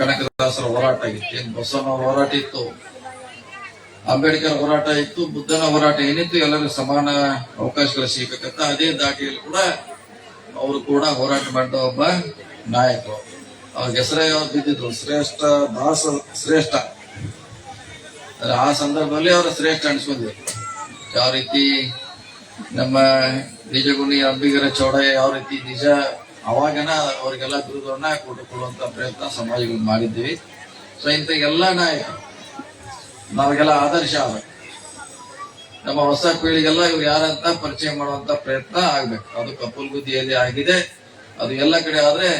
ಕನಕದಾಸರ ಹೋರಾಟ ಇತ್ತು. ಏನ್ ಬಸವನ ಹೋರಾಟ ಇತ್ತು? ಅಂಬೇಡ್ಕರ್ ಹೋರಾಟ ಇತ್ತು, ಬುದ್ಧನ ಹೋರಾಟ ಏನಿತ್ತು, ಎಲ್ಲರೂ ಸಮಾನ ಅವಕಾಶಗಳು ಸಿಗಬೇಕಂತ ಅದೇ ದಾಟಿಯಲ್ಲಿ ಕೂಡ ಅವರು ಕೂಡ ಹೋರಾಟ ಮಾಡಿದ ಒಬ್ಬ ನಾಯಕರು. ಅವ್ರ ಹೆಸರೇ ಯಾವ್ದು ಬಿದ್ದಿದ್ರು ಶ್ರೇಷ್ಠ ದಾಸ, ಶ್ರೇಷ್ಠ. ಆ ಸಂದರ್ಭದಲ್ಲಿ ಅವರು ಶ್ರೇಷ್ಠ ಅನಿಸ್ಕೊಂಡಿದ್ರು. ಯಾವ ರೀತಿ ನಮ್ಮ ನಿಜಗುಣಿ ಅಂಬಿಗರ ಚೌಡ ಯಾವ ರೀತಿ ನಿಜ ಅವಾಗನ ಅವರಿಗೆಲ್ಲ ಬಿರುದನ್ನ ಕೊಟ್ಟುಕೊಳ್ಳುವಂತ ಪ್ರಯತ್ನ ಸಮಾಜಗಳು ಮಾಡಿದ್ದೀವಿ. ಸೊ ಇಂಥ ಎಲ್ಲ ನಾಯಕರು ನಮಗೆಲ್ಲ ಆದರ್ಶ ಆದ. ನಮ್ಮ ಹೊಸ ಪೀಳಿಗೆಲ್ಲ ಇವ್ರು ಯಾರಂತ ಪರಿಚಯ ಮಾಡುವಂತ ಪ್ರಯತ್ನ ಆಗ್ಬೇಕು. ಅದು ಕಪ್ಪಲ್ಗುದ್ದಿಯಲ್ಲಿ ಆಗಿದೆ. ಅದು ಎಲ್ಲ ಕಡೆ ಆದ್ರೆ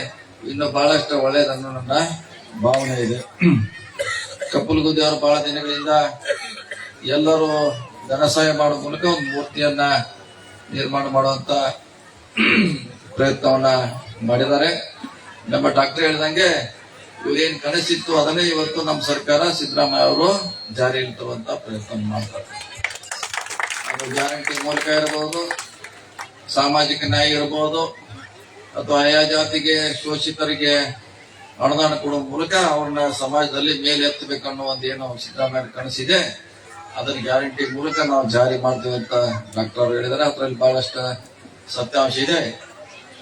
ಇನ್ನು ಬಹಳಷ್ಟು ಒಳ್ಳೇದನ್ನು ನನ್ನ ಭಾವನೆ ಇದೆ. ಕಪ್ಪಲ್ಗುದ್ದಿ ಅವರು ಬಹಳ ದಿನಗಳಿಂದ ಎಲ್ಲರೂ ಧನ ಸಹಾಯ ಮಾಡೋ ಮೂಲಕ ಒಂದು ಮೂರ್ತಿಯನ್ನ ನಿರ್ಮಾಣ ಮಾಡುವಂತ ಪ್ರಯತ್ನವನ್ನ ಮಾಡಿದ್ದಾರೆ. ನಮ್ಮ ಡಾಕ್ಟರ್ ಹೇಳಿದಂಗೆ ಇವ್ರೇನ್ ಕನಸಿತ್ತು ಅದನ್ನೇ ಇವತ್ತು ನಮ್ಮ ಸರ್ಕಾರ ಸಿದ್ದರಾಮಯ್ಯ ಅವರು ಜಾರಿಯಲ್ಲಿ ತರುವಂತ ಪ್ರಯತ್ನ ಮಾಡ್ತಾರೆ. ಅದು ಗ್ಯಾರಂಟಿ ಮೂಲಕ ಇರಬಹುದು, ಸಾಮಾಜಿಕ ನ್ಯಾಯ ಇರಬಹುದು, ಅಥವಾ ಆಯಾ ಜಾತಿಗೆ ಶೋಷಿತರಿಗೆ ಅನುದಾನ ಕೊಡುವ ಮೂಲಕ ಅವ್ರನ್ನ ಸಮಾಜದಲ್ಲಿ ಮೇಲೆ ಎತ್ತಬೇಕನ್ನೋ ಒಂದು ಏನು ಸಿದ್ದರಾಮಯ್ಯ ಕನಸಿದೆ. ಅದನ್ನ ಗ್ಯಾರಂಟಿ ಮೂಲಕ ನಾವು ಜಾರಿ ಮಾಡ್ತೀವಿ ಅಂತ ಡಾಕ್ಟರ್ ಅವರು ಹೇಳಿದ್ದಾರೆ. ಅದರಲ್ಲಿ ಬಹಳಷ್ಟು ಸತ್ಯಾಂಶ ಇದೆ.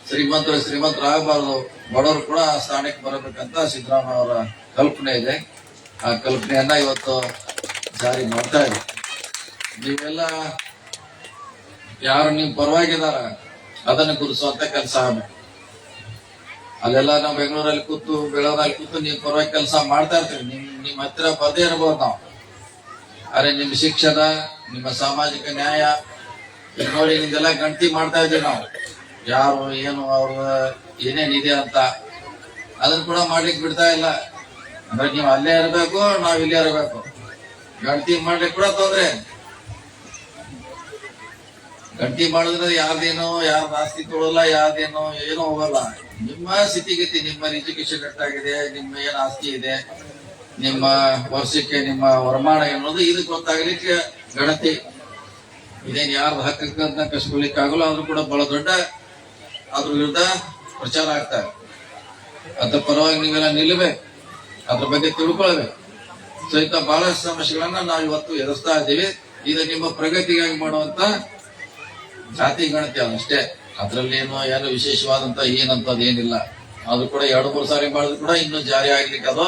ಶ್ರೀಮಂತರು ಶ್ರೀಮಂತರಾಗಬಾರದು ಬಡವರು ಕೂಡ ಆ ಸ್ಥಾನಕ್ಕೆ ಬರಬೇಕಂತ ಸಿದ್ದರಾಮಯ್ಯ ಅವರ ಕಲ್ಪನೆ ಇದೆ. ಆ ಕಲ್ಪನೆಯನ್ನ ಇವತ್ತು ಜಾರಿ ಮಾಡ್ತಾ ಇದೆ. ನೀವೆಲ್ಲ ಯಾರು ನೀವು ಪರವಾಗಿದಾರ, ಅದನ್ನ ಗುರುಸುವಂತ ಕೆಲಸ ಆಗಬೇಕು. ಅಲ್ಲೆಲ್ಲ ನಾವು ಬೆಂಗಳೂರಲ್ಲಿ ಕೂತು ಬೆಳಗಾವಿ ಕೂತು ನೀವು ಪರವಾಗಿ ಕೆಲಸ ಮಾಡ್ತಾ ಇರ್ತೀವಿ ನಿಮ್, ನಿಮ್ಮ ಹತ್ರ ಬದೇ ಇರ್ಬೋದು ನಾವು. ಅರೆ, ನಿಮ್ಮ ಶಿಕ್ಷಣ, ನಿಮ್ಮ ಸಾಮಾಜಿಕ ನ್ಯಾಯ ನೋಡಿ, ನಿಮ್ದೆಲ್ಲ ಗಣತಿ ಮಾಡ್ತಾ ಇದ್ದೀವಿ ನಾವು. ಯಾರು, ಏನು, ಅವ್ರ ಏನೇನಿದೆ ಅಂತ ಅದನ್ನ ಕೂಡ ಮಾಡ್ಲಿಕ್ಕೆ ಬಿಡ್ತಾ ಇಲ್ಲ. ಅಂದ್ರೆ ನೀವು ಅಲ್ಲೇ ಇರಬೇಕು, ನಾವ್ ಇಲ್ಲೇ ಇರಬೇಕು. ಗಣತಿ ಮಾಡ್ಲಿಕ್ಕೆ ಕೂಡ ತೊಂದ್ರೆ. ಗಂಟಿ ಮಾಡಿದ್ರೆ ಯಾರ್ದೇನು, ಯಾರ ಆಸ್ತಿ ತೊಳಲ್ಲ ಯಾರ್ದೇನು, ಏನು ಹೋಗಲ್ಲ. ನಿಮ್ಮ ಸ್ಥಿತಿಗತಿ ನಿಮ್ಮ ಎಜುಕೇಶನ್ ಕಟ್ಟಾಗಿದೆ ನಿಮ್ಮ ಏನ್ ಆಸ್ತಿ ಇದೆ, ನಿಮ್ಮ ವರ್ಷಕ್ಕೆ ನಿಮ್ಮ ವರಮಾನ ಅನ್ನೋದು ಇದು ಗೊತ್ತಾಗ್ಲಿಕ್ಕೆ ಗಣತಿ. ಇದೇನು ಯಾರ್ದು ಹಕ್ಕಂತ ಕಸ್ಕೊಳ್ಲಿಕ್ಕೆ ಆಗಲ್ಲ ಕೂಡ ಬಹಳ ದೊಡ್ಡ ಅದ್ರ ವಿರುದ್ಧ ಪ್ರಚಾರ ಆಗ್ತಾರೆ ಅದ್ರ ಪರವಾಗಿ ನೀವೆಲ್ಲ ನಿಲ್ಲಬೇಕು. ಅದ್ರ ಬಗ್ಗೆ ತಿಳ್ಕೊಳ್ಬೇಕು ಸಹಿತ ಬಹಳಷ್ಟು ಸಮಸ್ಯೆಗಳನ್ನ ನಾವು ಇವತ್ತು ಎದುರಿಸ್ತಾ ಇದ್ದೀವಿ. ಇದು ನಿಮ್ಮ ಪ್ರಗತಿಗಾಗಿ ಮಾಡುವಂತ ಜಾತಿ ಗಣತಿ ಅಷ್ಟೇ ಅದ್ರಲ್ಲಿ ಏನು ಏನು ವಿಶೇಷವಾದಂತ ಏನಂತದ್ ಏನಿಲ್ಲ. ಅದು ಕೂಡ ಎರಡು, ಮೂರು ಸಾರಿ ಮಾಡಿದ್ರು ಕೂಡ ಇನ್ನೂ ಜಾರಿ ಆಗ್ಲಿಕ್ಕೆ ಅದು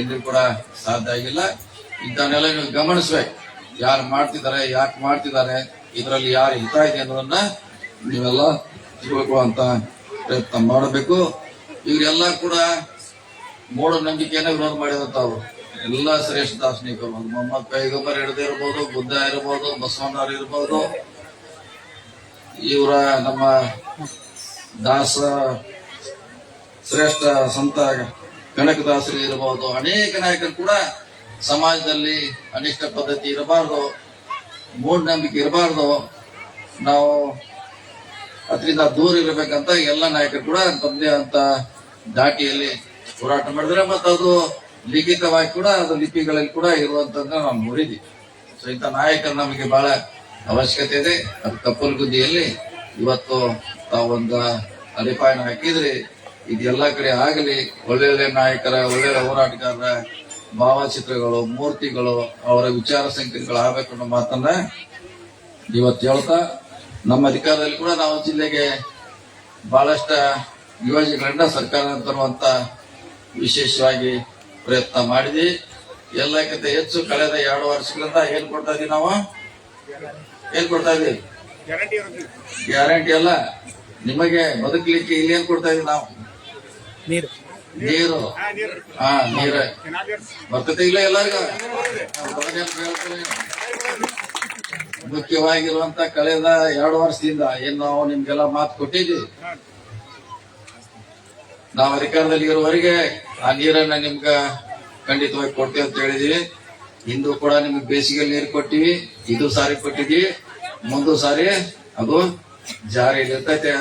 ಎಲ್ಲೂ ಕೂಡ ಸಾಧ್ಯ ಆಗಿಲ್ಲ. ಇಂಥವನ್ನೆಲ್ಲ ನೀವು ಗಮನಿಸ್ಬೇಕು. ಯಾರು ಮಾಡ್ತಿದ್ದಾರೆ, ಯಾಕೆ ಮಾಡ್ತಿದ್ದಾರೆ, ಇದರಲ್ಲಿ ಯಾರು ಹಿತ ಇದೆ ಅನ್ನೋದನ್ನ ನೀವೆಲ್ಲ ತಿಳ್ಕೊಳ್ಳುವಂತ ಪ್ರಯತ್ನ ಮಾಡಬೇಕು. ಇವರೆಲ್ಲ ಕೂಡ ಮೂಢನಂಬಿಕೆಯನ್ನ ವಿರೋಧ ಮಾಡಿದಂತವ್ರು ಎಲ್ಲ ಶ್ರೇಷ್ಠ ದಾರ್ಶನಿಕರು. ಮೊಹಮ್ಮದ್ ಪೈಗಂಬರ್ ಹಿಡಿದು ಇರ್ಬೋದು, ಬುದ್ಧ ಇರ್ಬೋದು, ಬಸವಣ್ಣವ್ರು ಇರ್ಬೋದು. ಇವರ ನಮ್ಮ ದಾಸ, ಶ್ರೇಷ್ಠ ಸಂತ ಕನಕದಾಸರು ಇರಬಹುದು ಅನೇಕ ನಾಯಕರು ಕೂಡ ಸಮಾಜದಲ್ಲಿ ಅನಿಷ್ಟ ಪದ್ಧತಿ ಇರಬಾರ್ದು, ಮೂಢನಂಬಿಕೆ ಇರಬಾರ್ದು. ನಾವು ಅದರಿಂದ ದೂರ ಇರಬೇಕಂತ ಎಲ್ಲ ನಾಯಕರು ಕೂಡ ತಮ್ಮದೇ ಅಂತ ದಾಟಿಯಲ್ಲಿ ಹೋರಾಟ ಮಾಡಿದ್ರೆ ಮತ್ತು ಅದು ಲಿಖಿತವಾಗಿ ಕೂಡ ಅದು ಲಿಪಿಗಳಲ್ಲಿ ಕೂಡ ಇರುವಂತದ್ದನ್ನ ನಾವು ನೋಡಿದ್ವಿ. ಸೊ ಇಂಥ ನಾಯಕರು ನಮಗೆ ಬಹಳ ಅವಶ್ಯಕತೆ ಇದೆ. ಅದು ಕಪ್ಪಲ್ಗುದ್ದಿಯಲ್ಲಿ ಇವತ್ತು ತಾವೊಂದು ಅಡಿಪಾಯನ ಹಾಕಿದ್ರಿ ಇದೆಲ್ಲ ಕಡೆ ಆಗಲಿ ಒಳ್ಳೊಳ್ಳೆ ನಾಯಕರ ಒಳ್ಳೊಳ್ಳೆ ಹೋರಾಟಗಾರರ ಭಾವಚಿತ್ರಗಳು, ಮೂರ್ತಿಗಳು, ಅವರ ವಿಚಾರ ಸಂಕಿರಣಗಳು ಆಗಬೇಕು ಅನ್ನೋ ಮಾತನ್ನ ಇವತ್ತು ಹೇಳ್ತಾ ನಮ್ಮ ಅಧಿಕಾರದಲ್ಲಿ ಕೂಡ ನಾವು ಜಿಲ್ಲೆಗೆ ಬಹಳಷ್ಟು ಯೋಜನೆಗಳನ್ನ ಸರ್ಕಾರ ತರುವಂತ ವಿಶೇಷವಾಗಿ ಪ್ರಯತ್ನ ಮಾಡಿದ್ವಿ. ಎಲ್ಲಕ್ಕಿಂತ ಹೆಚ್ಚು ಕಳೆದ ಎರಡು ವರ್ಷಗಳಿಂದ ಏನ್ ಕೊಡ್ತಾ ಇದೀವಿ ನಾವು? ಏನ್ ಕೊಡ್ತಾ ಇದೀವಿ? ಗ್ಯಾರಂಟಿ ಗ್ಯಾರಂಟಿ ಅಲ್ಲ. ನಿಮಗೆ ಬದುಕಲಿಕ್ಕೆ ಇಲ್ಲಿ ಏನ್ ಕೊಡ್ತಾ ಇದೀವಿ ನಾವು? ನೀರು. ನೀರು. ಹಾ ನೀರು. ಬರ್ತದೆ ಇಲ್ಲ ಎಲ್ಲರಿಗೂ? ಮುಖ್ಯವಾಗಿರುವಂತ ಕಳೆದ ಎರಡು ವರ್ಷದಿಂದ ಏನ್ ನಾವು ನಿಮ್ಗೆಲ್ಲ ಮಾತು ಕೊಟ್ಟಿದ್ವಿ. ನಾವು ಅಧಿಕಾರದಲ್ಲಿ ಇರುವವರಿಗೆ ಆ ನೀರನ್ನ ನಿಮ್ಗ ಖಂಡಿತವಾಗಿ ಕೊಡ್ತೀವಿ ಅಂತ ಹೇಳಿದೀವಿ. ಇಂದು ಕೂಡ ನಿಮ್ಗೆ ಬೇಸಿಗೆ ನೀರು ಕೊಟ್ಟಿವಿ. ಇದು ಸಾರಿ ಕೊಟ್ಟಿದ್ವಿ. ಮುಂದು ಸಾರಿ ಅದು ಜಾರಿಯಲ್ಲಿ ಇರ್ತೈತೆ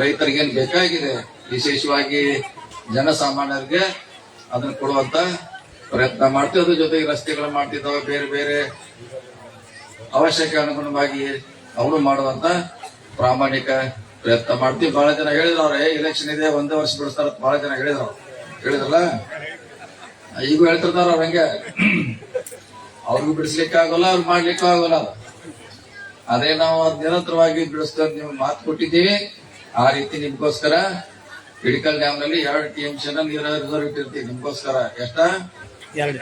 ರೈತರಿಗೆ ಏನ್ ಬೇಕಾಗಿದೆ? ವಿಶೇಷವಾಗಿ ಜನಸಾಮಾನ್ಯರಿಗೆ ಅದನ್ನ ಕೊಡುವಂತ ಪ್ರಯತ್ನ ಮಾಡ್ತೀವಿ. ಅದ್ರ ಜೊತೆಗೆ ರಸ್ತೆಗಳು ಮಾಡ್ತಿದ್ದಾವೆ. ಬೇರೆ ಬೇರೆ ಅವಶ್ಯಕ ಅನುಗುಣವಾಗಿ ಅವರು ಮಾಡುವಂತ ಪ್ರಾಮಾಣಿಕ ಪ್ರಯತ್ನ ಮಾಡ್ತೀವಿ. ಬಹಳ ಜನ ಹೇಳಿದ್ರು ಅವ್ರೆ ಎಲೆಕ್ಷನ್ ಇದೆ, ಒಂದೇ ವರ್ಷ ಬಿಡಿಸ್ತಾರ. ಬಹಳ ಜನ ಹೇಳಿದ್ರು. ಹೇಳಿದ್ರಲ್ಲ? ಈಗೂ ಹೇಳ್ತಿರ್ತಾರ ಅವ್ರ ಹಂಗೆ. ಅವ್ರಿಗೂ ಬಿಡಿಸ್ಲಿಕ್ಕೆ ಆಗೋಲ್ಲ ಅವ್ರು ಮಾಡ್ಲಿಕ್ಕೂ ಆಗೋಲ್ಲ ಅದು. ನಾವು ನಿರಂತರವಾಗಿ ಬಿಡಿಸ್ತಾ ನೀವು ಮಾತು ಕೊಟ್ಟಿದ್ದೀವಿ. ಆ ರೀತಿ ನಿಮ್ಗೋಸ್ಕರ ಹಿಡಿಕಲ್ ಡ್ಯಾಮ್ನಲ್ಲಿ ಎರಡು ಟಿ ಎಂ ಸಿ ನೀರು ರಿಸರ್ವ್ ಇಟ್ಟಿರ್ತೀವಿ. ನಿಮ್ಗೋಸ್ಕರ, ಎಷ್ಟ? ಎರಡು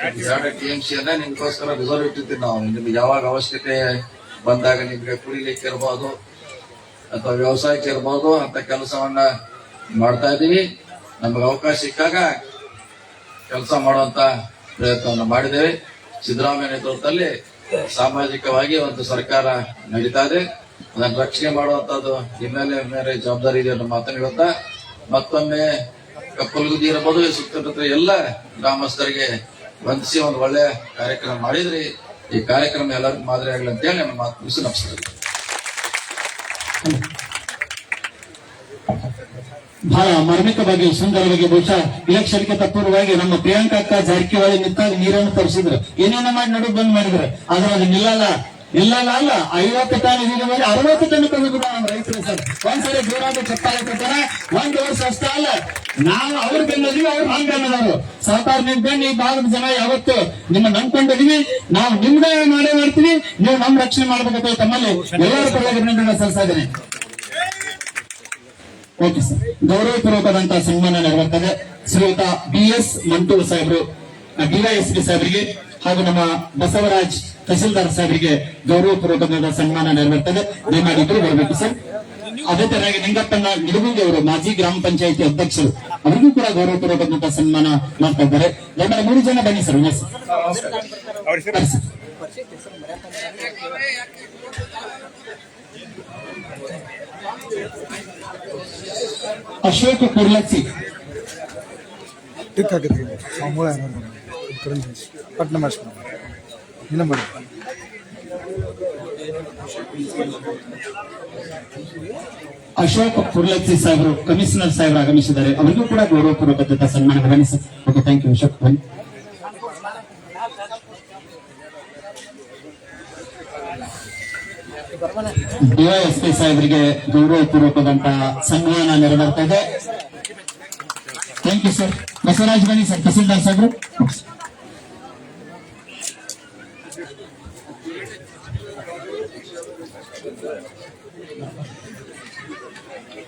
ಟಿ ಎಂ ಸಿ ಅನ್ನ ನಿಮ್ಗೋಸ್ಕರ ರಿಸರ್ವ್ ಇಟ್ಟಿರ್ತೀವಿ ನಾವು? ನಿಮ್ಗೆ ಯಾವಾಗ ಅವಶ್ಯಕತೆ ಬಂದಾಗ ನಿಮ್ಗೆ ಕುಡಿಲಿಕ್ಕೆ ಇರ್ಬೋದು ಅಥವಾ ವ್ಯವಸಾಯಕ್ಕೆ ಇರ್ಬೋದು ಅಂತ ಕೆಲಸವನ್ನ ಮಾಡ್ತಾ ಇದ್ದೀವಿ. ನಮಗೆ ಅವಕಾಶ ಸಿಕ್ಕಾಗ ಕೆಲಸ ಮಾಡುವಂತ ಪ್ರಯತ್ನವನ್ನು ಮಾಡಿದ್ದೇವೆ. ಸಿದ್ದರಾಮಯ್ಯ ನೇತೃತ್ವದಲ್ಲಿ ಸಾಮಾಜಿಕವಾಗಿ ಒಂದು ಸರ್ಕಾರ ನಡೀತಾ ಇದೆ. ಅದನ್ನು ರಕ್ಷಣೆ ಮಾಡುವಂತದ್ದು ಹಿನ್ನೆಲೆ ಮೇಲೆ ಜವಾಬ್ದಾರಿ ಇದೆ ಅನ್ನೋ ಮಾತನ್ನು ಹೇಳ್ತಾ ಮತ್ತೊಮ್ಮೆ ಕಪ್ಪಲ್ಗುದಿ ಇರಬಹುದು ಸುತ್ತಮುತ್ತ ಎಲ್ಲ ಗ್ರಾಮಸ್ಥರಿಗೆ ವಂದಿಸಿ ಒಂದು ಒಳ್ಳೆ ಕಾರ್ಯಕ್ರಮ ಮಾಡಿದ್ರಿ ಈ ಕಾರ್ಯಕ್ರಮ ಎಲ್ಲರಿಗೂ ಮಾದರಿ ಆಗಲಿ ಅಂತ ಹೇಳಿ ನಮ್ಮ ಮಾತು ಮುಗಿಸಿ ನಮಸ್ಕಾರ. ಬಹಳ ಮಾರ್ಮಿಕವಾಗಿ ಸುಂದರವಾಗಿ ಬಹುಶಃ ಇಲೆಕ್ಷನ್ಗೆ ತಪ್ಪೂರ್ವವಾಗಿ ನಮ್ಮ ಪ್ರಿಯಾಂಕಾ ಜಾರಕಿಹೊಳಿ ನಿಂತಾಗ ನೀರನ್ನು ತರಿಸಿದ್ರು. ಏನೇನೋ ಮಾಡಿ ನಡು ಬಂದ್ ಮಾಡಿದ್ರು. ಆದ್ರೆ ಅದು ನಿಲ್ಲಲ್ಲ. ನಿಲ್ಲಲ್ಲ ಅಲ್ಲ ಐವತ್ತು ಟನ್ ಇದೀನಿ ಮಾಡಿ ಅರವತ್ತು ಟನ್ ತಂದು ನಮ್ಮ ರೈತರು ಸರ್. ಒಂದ್ಸರಿ ಜೋರಾದ ಚಪ್ಪಾಳೆ ಕೊಟ್ಟಾರ ಒಂದ್ ವರ್ಷ ಅಷ್ಟೇ ಅಲ್ಲ. ನಾವು ಅವ್ರ ಬೆನ್ನದೀವಿ ಅವ್ರು ಹಂಗ ಬೆನ್ನದವರು ಸಹಕಾರ ನಿಮ್ ಬೆನ್ನ ಈ ಭಾಗದ ಜನ ಯಾವತ್ತು ನಿಮ್ಮ ನಂಬ್ಕೊಂಡಿದೀವಿ ನಾವು ನಿಮ್ದೇ ಮಾಡೇ ಮಾಡ್ತೀವಿ. ನೀವು ನಮ್ ರಕ್ಷಣೆ ಮಾಡ್ಬೇಕಂತ ತಮ್ಮಲ್ಲಿ ಎಲ್ಲರೂ ಪರವಾಗಿ ಸಲ್ಲಿಸ್ತಾ ಇದ್ದೇನೆ. Okay sir. ಗೌರವಪೂರ್ವಕದಂತಹ ಸನ್ಮಾನ ನೆರವೇರ್ತದೆ. ಶ್ರೀಯುತ ಬಿ ಎಸ್ ಮಂಟೂರ್ ಸಾಹೇಬರು ಡಿವೈಎಸ್ಪಿ ಸಾಹೇಬರಿಗೆ. ಹಾಗೂ ನಮ್ಮ ಬಸವರಾಜ್ ತಹಸೀಲ್ದಾರ್ ಸಾಹೇಬರಿಗೆ ಗೌರವಪೂರ್ವಕವಾದ ಸನ್ಮಾನ ನೆರವೇರ್ತದೆ. ದಯಮಾಡಿದ್ರು ಬರಬೇಕು ಸರ್. ಅದೇ ತರನಾಗಿ ನಿಂಗಪ್ಪನ ನಿಡಗುಂದಿ ಅವರು ಮಾಜಿ ಗ್ರಾಮ ಪಂಚಾಯತಿ ಅಧ್ಯಕ್ಷರು. ಅವರಿಗೂ ಕೂಡ ಗೌರವಪೂರ್ವಕವಾದ ಸನ್ಮಾನ ಮಾಡ್ತಾ ಇದ್ದಾರೆ. ದಯಮಾಡಿ ಮೂರು ಜನ ಬನ್ನಿ ಸರ್. ಅಶೋಕ್ ಕುರ್ಲಚ್ಚಿ ಟಿಕ್ ಹಾಕಿದ್ರಿ ಪಟ್ನ ಮಾಡಿಸ್ಕೊಂಡು ಇನ್ನು ಮಾಡಿ ಅಶೋಕ್ ಕುರ್ಲಚ್ಚಿ ಸಾಹೇಬರು, ಕಮಿಷನರ್ ಸಾಹೇಬರು ಆಗಮಿಸಿದ್ದಾರೆ. ಅವರಿಗೂ ಕೂಡ ಗೌರವಪೂರ್ವಕ ಸನ್ಮಾನ ಬನ್ನಿ sir. Okay thank you Ashok. ಬನ್ನಿ. ಡಿವೈಎಸ್ಪಿ ಸಾಹೇಬರಿಗೆ ಗೌರವಪೂರ್ವಕದಂತಹ ಸನ್ಮಾನ ನೆರವೇರ್ತಾ ಇದೆ. ಥ್ಯಾಂಕ್ ಯು ಸರ್ ಬಸವರಾಜ್, ಬನ್ನಿ ಸರ್. ತಹಸೀಲ್ದಾರ್ ಸಾಹೇಬರು.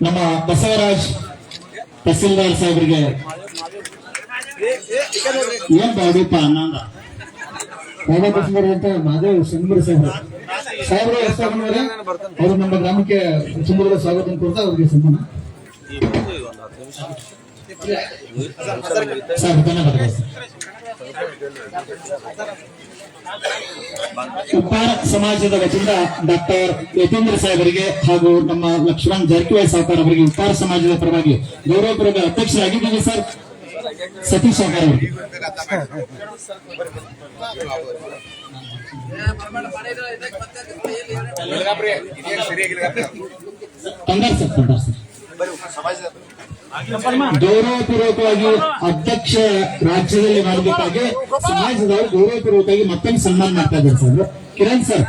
ನಮ್ಮ ಬಸವರಾಜ್ ತಹಸೀಲ್ದಾರ್ ಸಾಹೇಬರಿಗೆ ಏನ್ ಬಾಡಿಪ್ಪ ಅನ್ನಂದ ಅಂತ ಮಾದೇವ್ ಸಿಂಗ್ಬರ್ ಸಾಹೇಬ್ರು. ಸಾಹೇಬ್ರು ಎಷ್ಟಾಗಂದ್ರೆ ಅವರು ನಮ್ಮ ಗ್ರಾಮಕ್ಕೆ ಸುಂದರ ಸ್ವಾಗತ ಕೊಡ್ತಾ ಅವ್ರಿಗೆ ಸನ್ಮಾನ ಸರ್ ಧನ್ಯವಾದ ಸರ್ ಉಪ್ಪಾರ ಸಮಾಜದ ವತಿಯಿಂದ ಡಾಕ್ಟರ್ ಯತೀಂದ್ರ ಅವರಿಗೆ ಹಾಗೂ ನಮ್ಮ ಲಕ್ಷ್ಮಣ್ ಜಾರಕಿಹೊಳಿ ಸಾವುಕಾರ ಅವರಿಗೆ ಉಪ್ಪಾರ ಸಮಾಜದ ಪರವಾಗಿ ಗೌರವಪೂರ್ವಕ ಅಧ್ಯಕ್ಷರಾಗಿದ್ದೀವಿ ಸರ್. ಸತೀಶ್ ಸಾವುಕಾರ ಅವರಿಗೆ. ತಂದಾರ್ ಸರ್. ತಂದಾರ್ ಸರ್ ಗೌರವಪೂರ್ವಕವಾಗಿ ಅಧ್ಯಕ್ಷ ರಾಜ್ಯದಲ್ಲಿ ಮಾಡಬೇಕಾಗಿ ಸಮಾಜದವರು ಗೌರವಪೂರ್ವಕವಾಗಿ ಮತ್ತೊಂದು ಸನ್ಮಾನ ಮಾಡ್ತಾ ಇದ್ದಾರೆ ಸರ್. ಕಿರಣ್ ಸರ್.